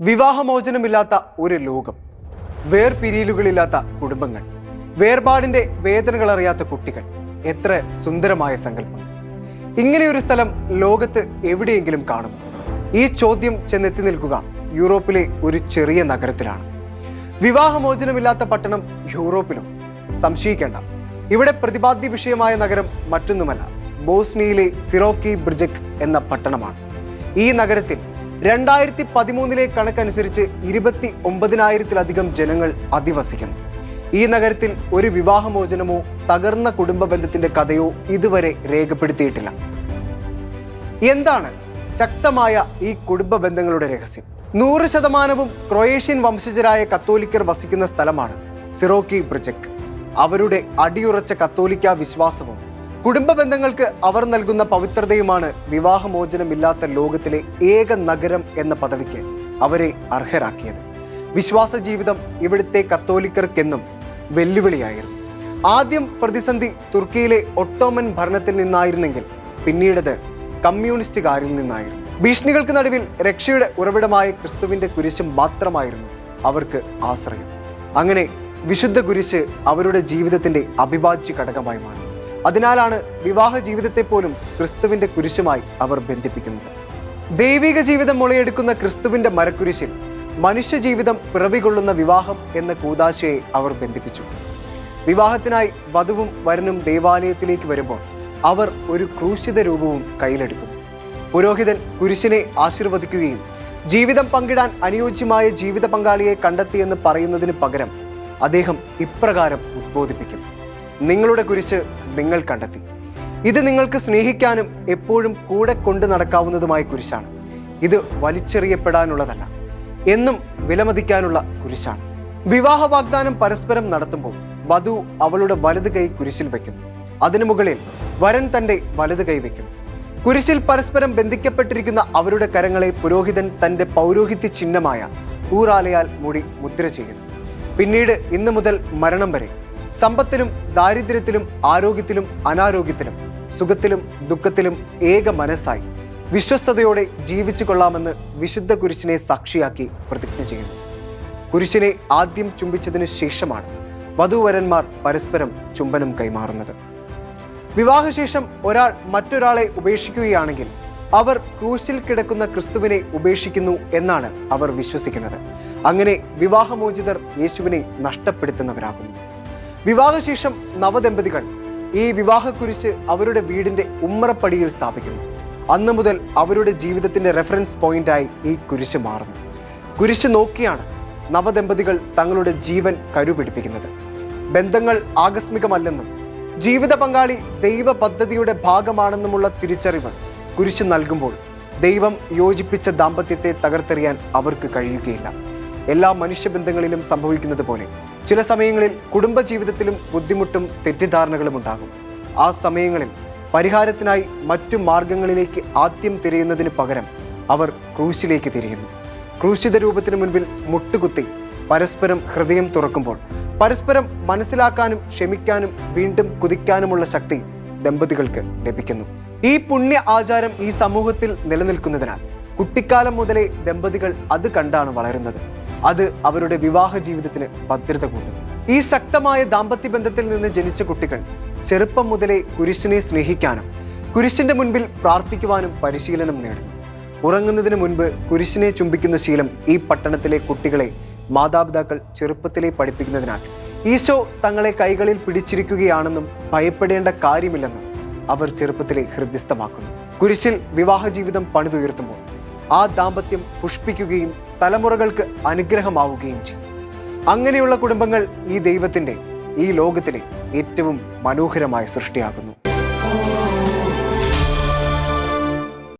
വിവാഹമോചനമില്ലാത്ത ഒരു ലോകം. വേർപിരിയലുകളില്ലാത്ത കുടുംബങ്ങൾ. വേർപാടിന്റെ വേദനകൾ അറിയാത്ത കുട്ടികൾ. എത്ര സുന്ദരമായ സങ്കല്പം. ഇങ്ങനെയൊരു സ്ഥലം ലോകത്ത് എവിടെയെങ്കിലും കാണും ഈ ചോദ്യം ചെന്നെത്തി നിൽക്കുക യൂറോപ്പിലെ ഒരു ചെറിയ നഗരത്തിലാണ്. വിവാഹമോചനമില്ലാത്ത പട്ടണം യൂറോപ്പിലും. സംശയിക്കേണ്ട. ഇവിടെ പ്രതിപാദ്യ വിഷയമായ നഗരം മറ്റൊന്നുമല്ല. ബോസ്നിയയിലെ സിറോക്കി ബ്രിജക് എന്ന പട്ടണമാണ്. ഈ നഗരത്തിൽ രണ്ടായിരത്തി പതിമൂന്നിലെ കണക്കനുസരിച്ച് ഇരുപത്തി ഒമ്പതിനായിരത്തിലധികം ജനങ്ങൾ അധിവസിക്കുന്നു. ഈ നഗരത്തിൽ ഒരു വിവാഹമോചനമോ തകർന്ന കുടുംബ ബന്ധത്തിന്റെ കഥയോ ഇതുവരെ രേഖപ്പെടുത്തിയിട്ടില്ല. എന്താണ് ശക്തമായ ഈ കുടുംബ ബന്ധങ്ങളുടെ രഹസ്യം? നൂറ് ശതമാനവും ക്രൊയേഷ്യൻ വംശജരായ കത്തോലിക്കർ വസിക്കുന്ന സ്ഥലമാണ് സിറോക്കി ബ്രിജക്. അവരുടെ അടിയുറച്ച കത്തോലിക്ക വിശ്വാസവും കുടുംബ ബന്ധങ്ങൾക്ക് അവർ നൽകുന്ന പവിത്രതയുമാണ് വിവാഹമോചനമില്ലാത്ത ലോകത്തിലെ ഏക നഗരം എന്ന പദവിക്ക് അവരെ അർഹരാക്കിയത്. വിശ്വാസ ജീവിതം ഇവിടുത്തെ കത്തോലിക്കർക്കെന്നും വെല്ലുവിളിയായിരുന്നു. ആദ്യം പ്രതിസന്ധി തുർക്കിയിലെ ഒട്ടോമൻ ഭരണത്തിൽ നിന്നായിരുന്നെങ്കിൽ പിന്നീടത് കമ്മ്യൂണിസ്റ്റുകാരിൽ നിന്നായിരുന്നു. ഭീഷണികൾക്ക് നടുവിൽ രക്ഷയുടെ ഉറവിടമായ ക്രിസ്തുവിന്റെ കുരിശ് മാത്രമായിരുന്നു അവർക്ക് ആശ്രയം. അങ്ങനെ വിശുദ്ധ കുരിശ് അവരുടെ ജീവിതത്തിന്റെ അവിഭാജ്യ ഘടകമായി മാറി. അതിനാലാണ് വിവാഹ ജീവിതത്തെ പോലും ക്രിസ്തുവിന്റെ കുരിശുമായി അവർ ബന്ധിപ്പിക്കുന്നത്. ദൈവിക ജീവിതം മുളയെടുക്കുന്ന ക്രിസ്തുവിന്റെ മരക്കുരിശിൽ മനുഷ്യ ജീവിതം പിറവികൊള്ളുന്ന വിവാഹം എന്ന കൂതാശയെ അവർ ബന്ധിപ്പിച്ചു വിവാഹത്തിനായി വധുവും വരനും ദേവാലയത്തിലേക്ക് വരുമ്പോൾ അവർ ഒരു ക്രൂശിത രൂപവും കയ്യിലെടുക്കും. പുരോഹിതൻ കുരിശിനെ ആശീർവദിക്കുകയും ജീവിതം പങ്കിടാൻ അനുയോജ്യമായ ജീവിത പങ്കാളിയെ കണ്ടെത്തിയെന്ന് പറയുന്നതിന് പകരം അദ്ദേഹം ഇപ്രകാരം ഉദ്ബോധിപ്പിക്കും നിങ്ങളുടെ കുരിശ് നിങ്ങൾ കണ്ടെത്തി. ഇത് നിങ്ങൾക്ക് സ്നേഹിക്കാനും എപ്പോഴും കൂടെ കൊണ്ടു നടക്കാവുന്നതുമായ കുരിശാണ്. ഇത് വലിച്ചെറിയപ്പെടാനുള്ളതല്ല എന്നും വിലമതിക്കാനുള്ള കുരിശാണ്. വിവാഹ വാഗ്ദാനം പരസ്പരം നടത്തുമ്പോൾ വധു അവളുടെ വലത് കൈ കുരിശിൽ വയ്ക്കുന്നു. അതിനു മുകളിൽ വരൻ തന്റെ വലത് കൈ വയ്ക്കുന്നു. കുരിശിൽ പരസ്പരം ബന്ധിക്കപ്പെട്ടിരിക്കുന്ന അവരുടെ കരങ്ങളെ പുരോഹിതൻ തന്റെ പൗരോഹിത്യ ചിഹ്നമായ ഊറാലയാൽ മുടി മുദ്ര ചെയ്യുന്നു. പിന്നീട് ഇന്നു മുതൽ മരണം വരെ സമ്പത്തിലും ദാരിദ്ര്യത്തിലും ആരോഗ്യത്തിലും അനാരോഗ്യത്തിലും സുഖത്തിലും ദുഃഖത്തിലും ഏക മനസ്സായി വിശ്വസ്തയോടെ ജീവിച്ചു കൊള്ളാമെന്ന് വിശുദ്ധ കുരിശിനെ സാക്ഷിയാക്കി പ്രതിജ്ഞ ചെയ്യുന്നു. കുരിശിനെ ആദ്യം ചുംബിച്ചതിനു ശേഷമാണ് വധുവരന്മാർ പരസ്പരം ചുംബനം കൈമാറുന്നത്. വിവാഹശേഷം ഒരാൾ മറ്റൊരാളെ ഉപേക്ഷിക്കുകയാണെങ്കിൽ അവർ ക്രൂശിൽ കിടക്കുന്ന ക്രിസ്തുവിനെ ഉപേക്ഷിക്കുന്നു എന്നാണ് അവർ വിശ്വസിക്കുന്നത്. അങ്ങനെ വിവാഹമോചിതർ യേശുവിനെ നഷ്ടപ്പെടുത്തുന്നവരാകുന്നു. വിവാഹശേഷം നവദമ്പതികൾ ഈ വിവാഹക്കുരിശ് അവരുടെ വീടിന്റെ ഉമ്മറപ്പടിയിൽ സ്ഥാപിക്കുന്നു. അന്നു മുതൽ അവരുടെ ജീവിതത്തിന്റെ റെഫറൻസ് പോയിന്റായി ഈ കുരിശ് മാറുന്നു. കുരിശ് നോക്കിയാണ് നവദമ്പതികൾ തങ്ങളുടെ ജീവൻ കരുപിടിപ്പിക്കുന്നത്. ബന്ധങ്ങൾ ആകസ്മികമല്ലെന്നും ജീവിത പങ്കാളി ദൈവ പദ്ധതിയുടെ ഭാഗമാണെന്നുമുള്ള തിരിച്ചറിവ് കുരിശ് നൽകുമ്പോൾ ദൈവം യോജിപ്പിച്ച ദാമ്പത്യത്തെ തകർത്തെറിയാൻ അവർക്ക് കഴിയുകയില്ല. എല്ലാ മനുഷ്യബന്ധങ്ങളിലും സംഭവിക്കുന്നത് പോലെ ചില സമയങ്ങളിൽ കുടുംബജീവിതത്തിലും ബുദ്ധിമുട്ടും തെറ്റിദ്ധാരണകളും ഉണ്ടാകും. ആ സമയങ്ങളിൽ പരിഹാരത്തിനായി മറ്റു മാർഗങ്ങളിലേക്ക് ആദ്യം തിരയുന്നതിന് പകരം അവർ ക്രൂശിലേക്ക് തിരിയുന്നു. ക്രൂശിത രൂപത്തിന് മുൻപിൽ മുട്ടുകുത്തി പരസ്പരം ഹൃദയം തുറക്കുമ്പോൾ പരസ്പരം മനസ്സിലാക്കാനും ക്ഷമിക്കാനും വീണ്ടും കുതിക്കാനുമുള്ള ശക്തി ദമ്പതികൾക്ക് ലഭിക്കുന്നു. ഈ പുണ്യ ആചാരം ഈ സമൂഹത്തിൽ നിലനിൽക്കുന്നതിനാൽ കുട്ടിക്കാലം മുതലേ ദമ്പതികൾ അത് കണ്ടാണ് വളരുന്നത്. അത് അവരുടെ വിവാഹ ജീവിതത്തിന് ഭദ്രത കൂട്ടുന്നു. ഈ ശക്തമായ ദാമ്പത്യ ബന്ധത്തിൽ നിന്ന് ജനിച്ച കുട്ടികൾ ചെറുപ്പം മുതലേ കുരിശിനെ സ്നേഹിക്കാനും കുരിശിന്റെ മുൻപിൽ പ്രാർത്ഥിക്കുവാനും പരിശീലനം നേടും ഉറങ്ങുന്നതിന് മുൻപ് കുരിശിനെ ചുംബിക്കുന്ന ശീലം ഈ പട്ടണത്തിലെ കുട്ടികളെ മാതാപിതാക്കൾ ചെറുപ്പത്തിലെ പഠിപ്പിക്കുന്നതിനാൽ ഈശോ തങ്ങളെ കൈകളിൽ പിടിച്ചിരിക്കുകയാണെന്നും ഭയപ്പെടേണ്ട കാര്യമില്ലെന്നും അവർ ചെറുപ്പത്തിലെ ഹൃദ്യസ്ഥമാക്കുന്നു. കുരിശിൽ വിവാഹ ജീവിതം പണിതുയർത്തുമ്പോൾ ആ ദാമ്പത്യം പുഷ്പിക്കുകയും തലമുറകൾക്ക് അനുഗ്രഹമാവുകയും ചെയ്യും. അങ്ങനെയുള്ള കുടുംബങ്ങൾ ഈ ദൈവത്തിന്റെ ഈ ലോകത്തിലെ ഏറ്റവും മനോഹരമായ സൃഷ്ടിയാകുന്നു.